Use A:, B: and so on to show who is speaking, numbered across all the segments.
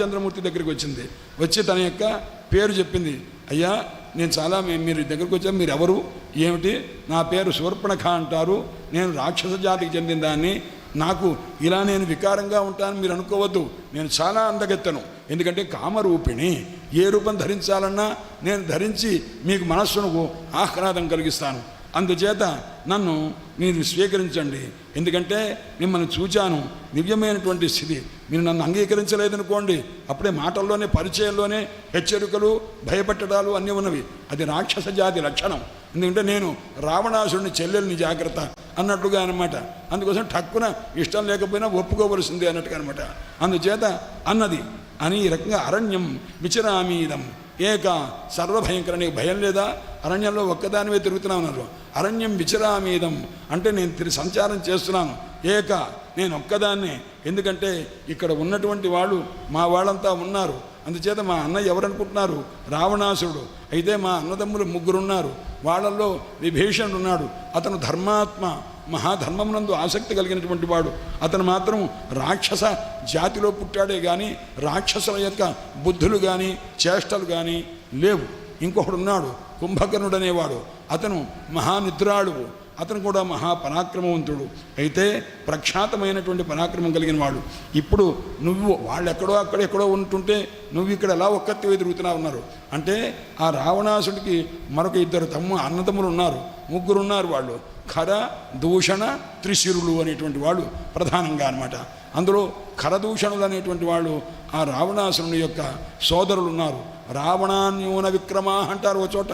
A: రామచంద్రమూర్తి దగ్గరికి వచ్చింది. వచ్చి తన యొక్క పేరు చెప్పింది. అయ్యా నేను చాలా మీరు దగ్గరికి వచ్చాను మీరు ఎవరు? ఏమిటి? నా పేరు శూర్పణఖ అంటారు. నేను రాక్షస జాతికి చెందిన దాన్ని. నాకు ఇలా నేను వికారంగా ఉంటానని మీరు అనుకోవద్దు. నేను చాలా అందగెత్తను. ఎందుకంటే కామరూపిణి. ఏ రూపం ధరించాలన్నా నేను ధరించి మీకు మనస్సును ఆహ్లాదం కలిగిస్తాను. అందుచేత నన్ను మీరు స్వీకరించండి. ఎందుకంటే మిమ్మల్ని చూచాను. దివ్యమైనటువంటి స్థితి. మీరు నన్ను అంగీకరించలేదనుకోండి. అప్పుడే మాటల్లోనే పరిచయంలోనే హెచ్చరికలు భయపెట్టడాలు అన్నీ ఉన్నవి. అది రాక్షస జాతి లక్షణం. ఎందుకంటే నేను రావణాసుడిని చెల్లెల్ని జాగ్రత్త అన్నట్టుగా అనమాట అందుకోసం ఠక్కున ఇష్టం లేకపోయినా ఒప్పుకోవలసిందే అన్నట్టుగా అనమాట అందుచేత అన్నది అని ఈ రకంగా అరణ్యం విచరామీదం. ఏక సర్వభయంకర నీకు భయం లేదా? అరణ్యంలో ఒక్కదానివే తిరుగుతున్నా ఉన్నారు అరణ్యం విచరామీదం అంటే నేను తిరిగి సంచారం చేస్తున్నాను. ఏక నేను ఒక్కదాన్నే. ఎందుకంటే ఇక్కడ ఉన్నటువంటి వాళ్ళు మా వాళ్ళంతా ఉన్నారు. అందుచేత మా అన్న ఎవరనుకుంటున్నారు? రావణాసురుడు. అయితే మా అన్నదమ్ములు ముగ్గురున్నారు. వాళ్ళల్లో విభీషణుడు ఉన్నాడు. అతను ధర్మాత్మ మహాధర్మమునందు ఆసక్తి కలిగినటువంటి వాడు. అతను మాత్రం రాక్షస జాతిలో పుట్టాడే కానీ రాక్షసుల యొక్క బుద్ధులు కానీ చేష్టలు కానీ లేవు. ఇంకొకడు ఉన్నాడు కుంభకర్ణుడు అనేవాడు అతను మహానిద్రాళువు. అతను కూడా మహా పరాక్రమవంతుడు అయితే ప్రఖ్యాతమైనటువంటి పరాక్రమం కలిగిన వాడు. ఇప్పుడు నువ్వు వాళ్ళు ఎక్కడో అక్కడ ఎక్కడో ఉంటుంటే నువ్వు ఇక్కడ ఎలా ఒక్కత్తివే తిరుగుతున్నా ఉన్నారు అంటే ఆ రావణాసుడికి మరొక ఇద్దరు తమ్ము అన్నదమ్ములు ఉన్నారు. ముగ్గురు ఉన్నారు వాళ్ళు. ఖర దూషణ త్రిశిరులు అనేటువంటి వాళ్ళు ప్రధానంగా అనమాట అందులో ఖరదూషణులు అనేటువంటి వాళ్ళు ఆ రావణాసురుని యొక్క సోదరులు ఉన్నారు. రావణాన్యూన విక్రమా అంటారు ఒక చోట.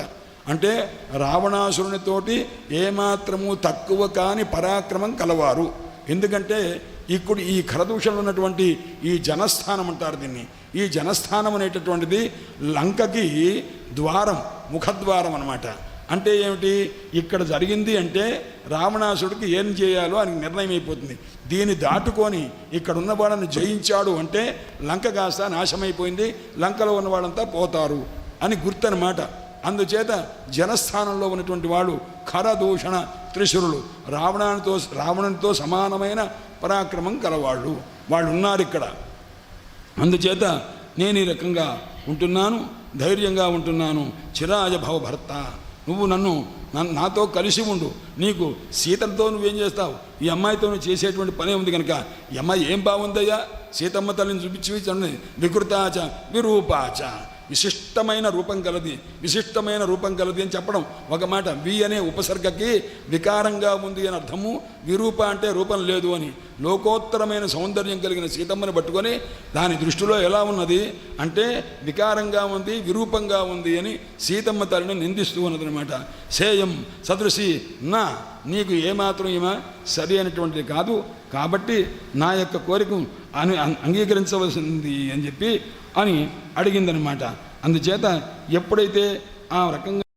A: అంటే రావణాసురునితోటి ఏమాత్రము తక్కువ కాని పరాక్రమం కలవారు. ఎందుకంటే ఇప్పుడు ఈ ఖరదూషణలో ఉన్నటువంటి ఈ జనస్థానం అంటారు దీన్ని. ఈ జనస్థానం అనేటటువంటిది లంకకి ద్వారం ముఖద్వారం అనమాట అంటే ఏమిటి? ఇక్కడ జరిగింది అంటే రావణాసుడికి ఏం చేయాలో అని నిర్ణయం అయిపోతుంది. దీన్ని దాటుకొని ఇక్కడ ఉన్న వాళ్ళని జయించాడు అంటే లంక కాస్త నాశమైపోయింది. లంకలో ఉన్న వాళ్ళంతా పోతారు అని గుర్తనమాట అందుచేత జనస్థానంలో ఉన్నటువంటి వాళ్ళు ఖరదూషణ త్రిశురులు. రావణానితో రావణునితో సమానమైన పరాక్రమం కలవాళ్ళు వాళ్ళు ఉన్నారు ఇక్కడ. అందుచేత నేను ఈ రకంగా ఉంటున్నాను ధైర్యంగా ఉంటున్నాను. చిరాజభవ భర్త నువ్వు నన్ను నన్ను నాతో కలిసి ఉండు. నీకు సీతతో నువ్వేం చేస్తావు? ఈ అమ్మాయితో నువ్వు చేసేటువంటి పనే ఉంది కనుక ఈ అమ్మాయి ఏం బాగుందయ్యా? సీతమ్మ తల్లిని చూపించి చూడండి వికృతాచ విరూపాచ. విశిష్టమైన రూపం కలది. విశిష్టమైన రూపం కలది అని చెప్పడం ఒక మాట. వి అనే ఉపసర్గకి వికారంగా ఉంది అని అర్థము. విరూప అంటే రూపం లేదు అని. లోకోత్తరమైన సౌందర్యం కలిగిన సీతమ్మని పట్టుకొని దాని దృష్టిలో ఎలా ఉన్నది? అంటే వికారంగా ఉంది విరూపంగా ఉంది అని సీతమ్మ తల్లిని నిందిస్తూ ఉన్నదనమాట సేయం సదృశి నా నీకు ఏమాత్రం ఏమా సరి అయినటువంటిది కాదు. కాబట్టి నా యొక్క కోరిక అని అంగీకరించవలసింది అని చెప్పి అని అడిగిందనమాట అందుచేత ఎప్పుడైతే ఆ రకంగా